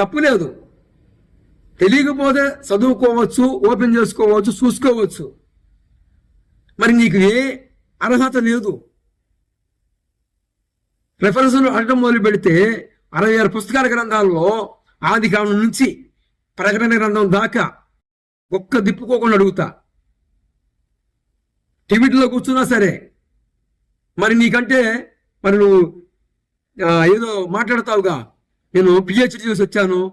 తప్పు లేదు తెలియకపోతే చదువుకోవచ్చు ఓపెన్ చేసుకోవచ్చు చూసుకోవచ్చు. మరి నీకు ఏ అర్హత లేదు. రెఫరెన్స్లు అడగడం మొదలు పెడితే అరవై ఆరు పుస్తకాల గ్రంథాల్లో ఆది కాలం నుంచి ప్రకటన గ్రంథం దాకా ఒక్క దిప్పుకోకుండా అడుగుతా. టివిట్లో కూర్చున్నా సరే మరి నీకంటే మరి నువ్వు ఏదో మాట్లాడతావుగా. నేను పిహెచ్డి చేసి వచ్చాను.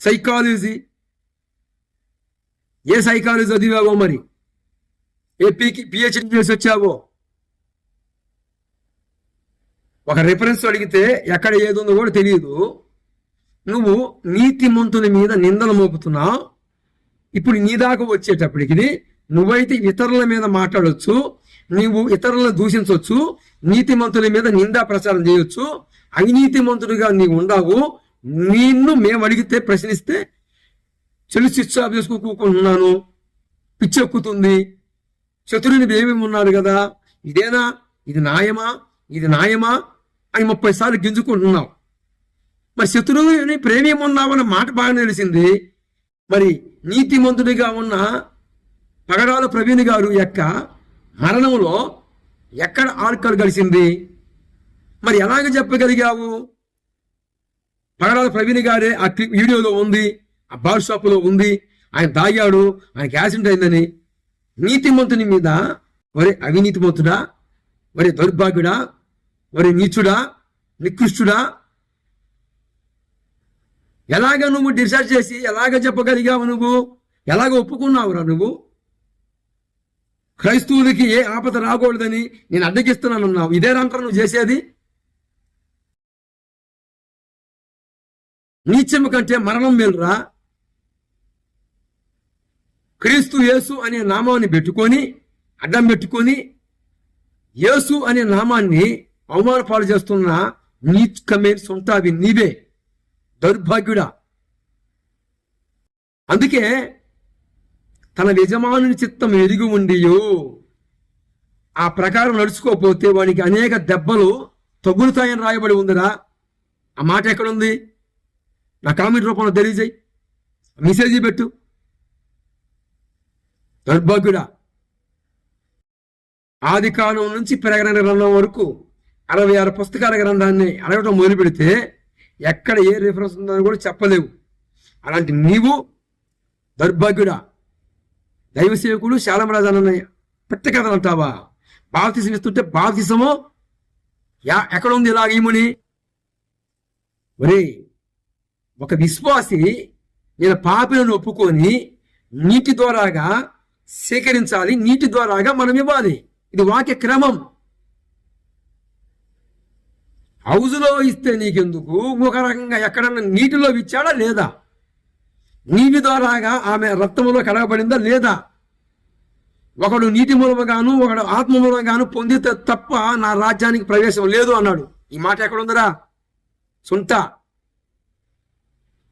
సైకాలజీ ఏ సైకాలజీ చదివావో మరి? ఏ పీకి పిహెచ్డి చేసి వచ్చావో? ఒక రిఫరెన్స్ అడిగితే ఎక్కడ ఏది ఉందో కూడా తెలియదు. నువ్వు నీతిమంతుని మీద నిందలు మోపుతున్నావు. ఇప్పుడు నీ దాకా వచ్చేటప్పటికి నువ్వైతే ఇతరుల మీద మాట్లాడొచ్చు. నువ్వు ఇతరులను దూషించవచ్చు నీతిమంతుల మీద నిందా ప్రచారం చేయొచ్చు. అవినీతిమంతుడిగా నీవు ఉండవు నిన్ను మేము అడిగితే ప్రశ్నిస్తే చెల్లి స్విచ్ ఆఫ్ పిచ్చెక్కుతుంది. శత్రుని దేవేమి ఉన్నాడు కదా. ఇదేనా? ఇది న్యాయమా? ఇది న్యాయమా? అని ముప్పై సార్లు గింజుకుంటున్నావు. మరి శత్రువుని ప్రేమేమున్నావన్న మాట బాగా తెలిసింది. మరి నీతిమంతుడిగా ఉన్న పగడాల ప్రవీణ్ గారు యొక్క మరణంలో ఎక్కడ ఆర్కలు కలిసింది మరి ఎలాగ చెప్పగలిగావు? పగడాల ప్రవీణ్ గారే ఆ క్లిప్ వీడియోలో ఉంది ఆ బార్ షాపులో ఉంది ఆయన దాగాడు ఆయనకి యాక్సిడెంట్ అయిందని. నీతిమంతుని మీద వరే అవినీతిమంతుడా వరే దౌర్భాగ్యుడా వరే నీచుడా నికృష్టుడా ఎలాగ నువ్వు డిసైడ్ చేసి ఎలాగ చెప్పగలిగావు నువ్వు? ఎలాగ ఒప్పుకున్నావురా నువ్వు? క్రైస్తవులకి ఏ ఆపద రాకూడదని నేను అడ్డగిస్తున్నానన్నావు. ఇదే రంటారు నువ్వు చేసేది? నీచము కంటే మరణం మేలురా. క్రీస్తు యేసు అనే నామాన్ని పెట్టుకొని అడ్డం పెట్టుకొని యేసు అనే నామాన్ని అవమానపాలు చేస్తున్న నీచకమే సొంతావి నీవే దౌర్భాగ్యుడా. అందుకే తన యజమానుని చిత్తం ఎరిగి ఉండియో. ఆ ప్రకారం నడుచుకోకపోతే వానికి అనేక దెబ్బలు తగులుతాయని రాయబడి ఉందిరా. ఆ మాట ఎక్కడుంది? నా కామెంట్ రూపంలో తెలియజేయి. మెసేజ్ పెట్టు. దౌర్భాగ్యుడా. ఆది కాలం నుంచి ప్రకటన గ్రంథం వరకు అరవై ఆరు పుస్తకాల గ్రంథాన్ని అడగటం మొదలు పెడితే ఎక్కడ ఏ రిఫరెన్స్ ఉందని కూడా చెప్పలేవు. అలాంటి నీవు దౌర్భాగ్యుడా. దైవ సేవకుడు శాలమరాజు పెట్ట కథలు అంటావా? బాప్తిసం ఇస్తుంటే బాప్తిసము యా ఎక్కడ ఉంది ఇలాగ ఒరే ఒక విశ్వాసి నేను పాపిలను ఒప్పుకొని నీటి ద్వారాగా సేకరించాలి నీటి ద్వారాగా మనం ఇవ్వాలి. ఇది వాక్య క్రమం. హౌజులో ఇస్తే నీకెందుకు? ఒక రకంగా ఎక్కడన్నా నీటిలో ఇచ్చాడా లేదా? నీటి ద్వారాగా ఆమె రక్తములో కడగబడిందా లేదా? ఒకడు నీటి మూలముగాను ఒకడు ఆత్మ మూలంగాను పొందితే తప్ప నా రాజ్యానికి ప్రవేశం లేదు అన్నాడు. ఈ మాట ఎక్కడ ఉందిరా సుంట.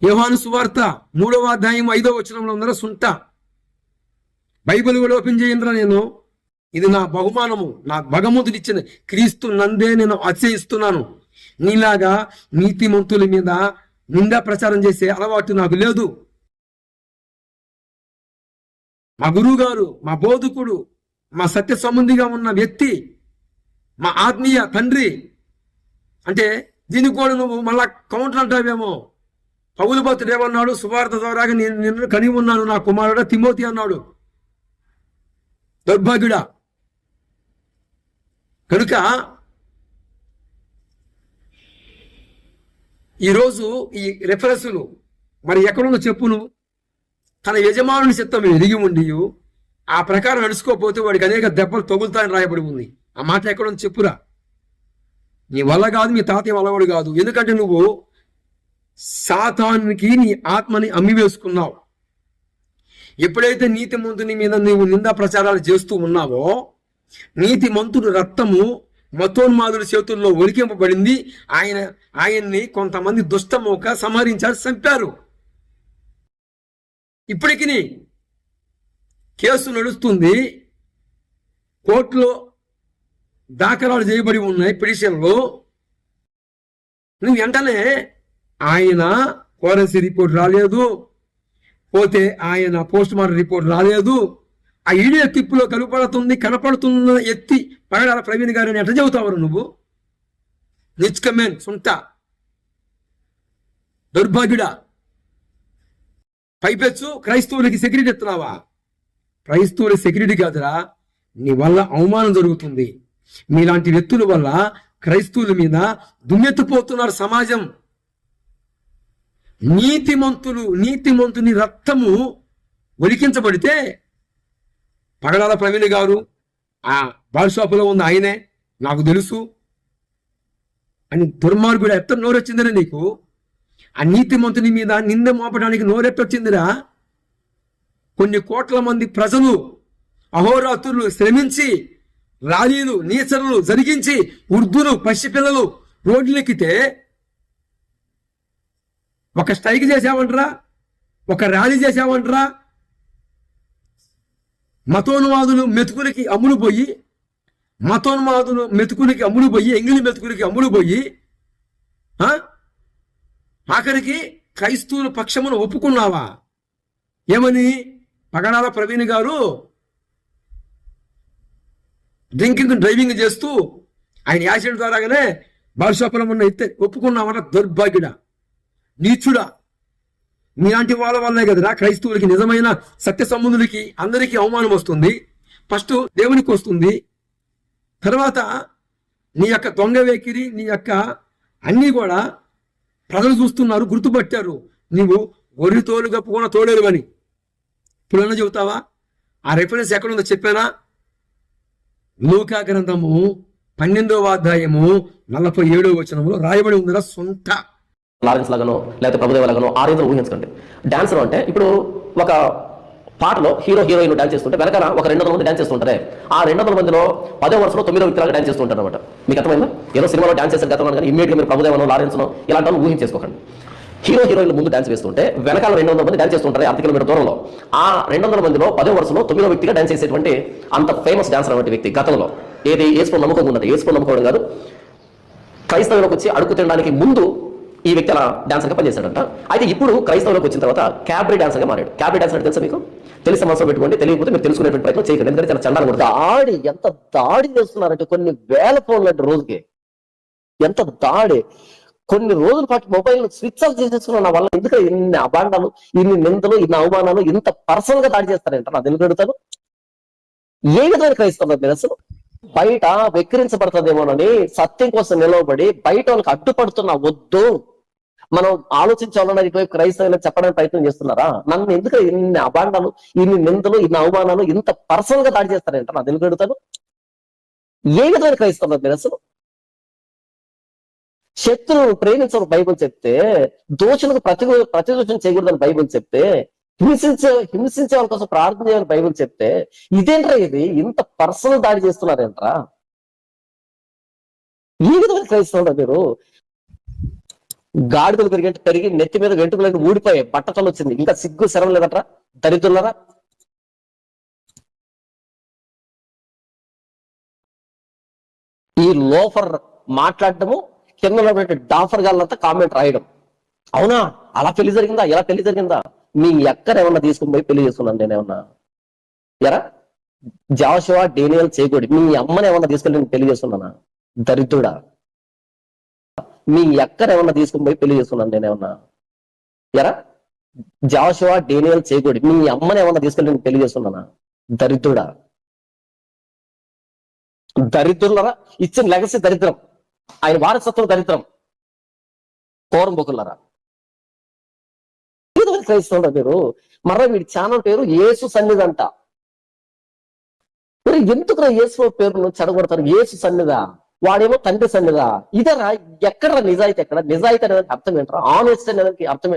యోహాను సువార్త మూడవ అధ్యాయం ఐదవ వచనంలో ఉందరా సుంట. బైబిల్ కూడా ఓపెన్ చేయండిరా నేను. ఇది నా బహుమానము నా భగవంతుడు క్రీస్తు నందే నేను అతిశయిస్తున్నాను నీలాగా నీతిమంతుల మీద నిందా ప్రచారం చేసే అలవాటు నాకు లేదు. మా గురువు గారు మా బోధకుడు మా సత్య సంబంధిగా ఉన్న వ్యక్తి మా ఆత్మీయ తండ్రి అంటే దీనికి కూడా నువ్వు మళ్ళా కౌంటర్ అంటావేమో? పౌలు భక్తుడు ఏమన్నాడు? సువార్త ద్వారా నేను నిన్ను కని ఉన్నాను నా కుమారుడు తిమోతి అన్నాడు. దౌర్భాగ్యుడా. కనుక ఈరోజు ఈ రెఫరెన్స్లు మరి ఎక్కడున్న చెప్పు నువ్వు తన యజమానుని చిత్తం ఎరిగి ఉండి ఆ ప్రకారం నడుచుకోపోతే వాడికి అనేక దెబ్బలు తగులుతాయని రాయబడి ఉంది. ఆ మాట ఎక్కడుంది చెప్పురా. నీ వల్ల కాదు మీ తాతయ్య వల్లవాడు కాదు. ఎందుకంటే నువ్వు సాతానికి నీ ఆత్మని అమ్మివేసుకున్నావు. ఎప్పుడైతే నీతి మంతుని మీద నీవు నిందా ప్రచారాలు చేస్తూ ఉన్నావో నీతి మంతుడు రక్తము మతోన్మాదుడి చేతుల్లో ఒలికింపబడింది. ఆయన ఆయన్ని కొంతమంది దుష్టమోక సంహరించారు చంపారు. ఇప్పటికి కేసు నడుస్తుంది. కోర్టులో దాఖలాలు చేయబడి ఉన్నాయి పిటిషన్లు. నువ్వు వెంటనే ఆయన ఫోరెన్సీ రిపోర్ట్ రాలేదు పోతే ఆయన పోస్ట్ మార్టం రిపోర్ట్ రాలేదు. ఆ ఈడియో తిప్పులో కనపడుతుంది కనపడుతున్న ఎత్తి పగడాల ప్రవీణ్ గారిని ఎట్ట చెబుతావు నువ్వు? నిచ్కమెన్ సుంట దుర్భాగ్యుడా. పైపెచ్చు క్రైస్తవులకి సెక్యూరిటీ ఎత్తున్నావా క్రైస్తవుల సెక్యూరిటీ కాదురా నీ వల్ల అవమానం జరుగుతుంది. మీలాంటి వ్యక్తుల వల్ల క్రైస్తవుల మీద దుమ్మెత్తిపోతున్నారు సమాజం. నీతిమంతులు నీతిమంతుని రక్తము ఒలికించబడితే పగడాల ప్రవీణ్ గారు ఆ బాల్ షాపులో ఉన్న ఆయనే నాకు తెలుసు. అని దుర్మార్గుడు ఎత్త నోరొచ్చిందిరా నీకు? ఆ నీతిమంతుని మీద నింద మోపడానికి నోరెట్టొచ్చిందిరా? కొన్ని కోట్ల మంది ప్రజలు అహోరాత్రులు శ్రమించి ర్యాలీలు నీచరులు జరిగించి ఉర్దూలు పసిపిల్లలు రోడ్లెక్కితే ఒక స్ట్రైక్ చేసావంటరా ఒక ర్యాలీ చేసావంటరా మతోన్వాదులు మెతుకులకి అమ్ములు పోయి మతోన్వాదులు మెతుకులకి అమ్ములు పోయి ఎంగిలి మెతుకులకి అమ్ములు పోయి ఆఖరికి క్రైస్తవుల పక్షమును ఒప్పుకున్నావా? ఏమని? పగడాల ప్రవీణ్ గారు డ్రింకింగ్ డ్రైవింగ్ చేస్తూ ఆయన యాక్సిడెంట్ ద్వారాగానే బాల్షాపురం ఉన్న ఎత్తే ఒప్పుకున్నామన్న దౌర్భాగ్యుడా? నీచుడా. మీలాంటి వాళ్ళ వల్లే కదరా క్రైస్తవులకి నిజమైన సత్య సంబంధులకి అందరికీ అవమానం వస్తుంది. ఫస్ట్ దేవునికి వస్తుంది. తర్వాత నీ యొక్క దొంగ వేకిరి నీ యొక్క అన్నీ కూడా ప్రజలు చూస్తున్నారు గుర్తుపట్టారు. నీవు ఒర్రి తోలు కప్పుకున్న తోడేరు అని ఇప్పుడన్నా చెబుతావా? ఆ రెఫరెన్స్ ఎక్కడుందో చెప్పానా? లూకా గ్రంథము పన్నెండవ అధ్యాయము నలభై ఏడవ వచనంలో రాయబడి ఉందిరా సొంత లారెన్స్ లాగానో లేకపోతే ప్రభుదేవ లాగానో ఆ రేంజ్లో ఊహించకండి. డాన్సర్ అంటే ఇప్పుడు ఒక పాటలో హీరో హీరోయిన్ డాన్స్ చేస్తుంటే వెనకాల ఒక రెండు వందల మంది డాన్స్ చేస్తుంటారే. ఆ రెండు వందల మందిలో పదో వరుసలో తొమ్మిదో వ్యక్తిలాగా డాన్స్ చేస్తుంటారు అనమాట మీకు అర్థమైందా? ఏదో సినిమాలో డాన్స్ చేసిన గతంలో కానీ ఇమ్మీడియట్గా మీరు ప్రభుదేవనో లారెన్స్నో ఇలాంటి వాళ్ళు ఊహించేసుకోకండి. హీరో హీరోయిన్లు ముందు డాన్స్ వేస్తుంటే వెనకాల రెండు వందల మంది డాన్స్ చేస్తుంటారు అర్ధ కిలోమీటర్ దూరంలో. ఆ రెండు వందల మందిలో పదో వరుసలో తొమ్మిదో వ్యక్తిగా డాన్స్ చేసేటువంటి అంత ఫేమస్ డాన్సర్ అనేటువంటి వ్యక్తి గతంలో. ఏది ఏసుకొని నమ్మకం ఉన్నది ఏసుకొని నమ్ముకోవడం కాదు. క్రైస్తవులకు వచ్చి అడుగు తినడానికి ముందు ఈ వ్యక్తి అలా డాన్సర్గా పనిచేశాడంట. అయితే ఇప్పుడు క్రైస్తవులకు వచ్చిన తర్వాత క్యాబ్రీ డాన్సర్గా మారాడు. క్యాబ్రీ డాన్సర్ అంటే తెలుసా మీకు? తెలిసిన మనసులో పెట్టుకోండి తెలియకపోతే మీరు తెలుసుకునేటువంటి ప్రయత్నం చేయకండి ఎందుకంటే చాలా చండాలు కూడా దాడి ఎంత దాడి చేస్తున్నారంటే కొన్ని వేల ఫోన్లు అంటే రోజుకి. ఎంత దాడి. కొన్ని రోజుల పాటు మొబైల్ స్విచ్ ఆఫ్ చేసేసుకున్న వల్ల ఎందుకు ఇన్ని అభాండాలు ఇన్ని నిందలు ఇన్ని అవమానాలు ఇంత పర్సనల్గా దాడి చేస్తారంట. నా ఎందుకు అడుగుతాను ఏ విధమైన క్రైస్తవులు మీరు అసలు బయట వెక్కిరించబడుతుందేమోనని సత్యం కోసం నిలవబడి బయట వాళ్ళకి అడ్డుపడుతున్న వద్దు. మనం ఆలోచించాలని ఇటువైపు క్రైస్తవులకు చెప్పడానికి ప్రయత్నం చేస్తున్నారా? నన్ను ఎందుకు ఇన్ని అభాండాలు ఇన్ని నిందలు ఇన్ని అవమానాలు ఇంత పర్సనల్గా దాడి చేస్తారంట? నా ఎందుకు అడుగుతాను ఏ విధమైన క్రైస్తవులు మీరు అసలు? శత్రువును ప్రేమించడం బైబుల్ చెప్తే దోషులకు ప్రతి ప్రతిదోషం చేయకూడదని బైబుల్ చెప్తే హింసించే హింసించే వాళ్ళ కోసం ప్రార్థన చేయాలని బైబిల్ చెప్తే ఇదేంట్రా ఇది? ఇంత పర్సనల్ దాడి చేస్తున్నారేంట్రా? ఈ విధమైన క్రైస్తవులు మీరు? గాడిదలు పెరిగి పెరిగి నెత్తి మీద వెంట్రుకలు ఊడిపోయాయి. బట్టతలు వచ్చింది. ఇంకా సిగ్గు శరం లేదట్రా? దరిద్రులరా? ఈ లోఫర్ మాట్లాడటము కింద ఉన్నటువంటి డాఫర్ గాళ్ళంతా కామెంట్ రాయడం. అవునా? అలా పెళ్ళి జరిగిందా? ఎలా పెళ్ళి జరిగిందా? మీ ఎక్కడ ఏమన్నా తీసుకుని పోయి పెళ్ళి చేసుకున్నాను నేనేమన్నా ఎరా? జాషువా డేనియల్ చేయకూడదు మీ అమ్మని ఏమన్నా తీసుకెళ్ళి నేను పెళ్ళి చేస్తున్నానా దరిద్రుడా? మీ ఎక్కడ ఏమన్నా తీసుకుని పోయి పెళ్ళి చేసుకున్నాను నేనేమన్నా ఎరా? జాషువా డేనియల్ చేయకూడదు మీ అమ్మని ఏమన్నా తీసుకెళ్ళి నేను పెళ్ళి చేస్తున్నానా దరిద్రుడా? దరిద్రులరా? ఇచ్చిన లెగసీ దరిద్రం. ఆయన వారసత్వం దరిద్రం. కోరం బొకులరా క్రైస్తవుడు మీరు? మర్ర వీడి ఛానల్ పేరు యేసు సన్నిధి అంట. మరి ఎందుకు యేసు పేరును చెడగొడతారు? యేసు సన్నిధా వాడేమో తండ్రి సన్నిధ. ఇదరా ఎక్కడ నిజాయితీ ఎక్కడ? నిజాయితీ అనేది అర్థం ఏంటరా? ఆనెస్ట్ అనేది అర్థం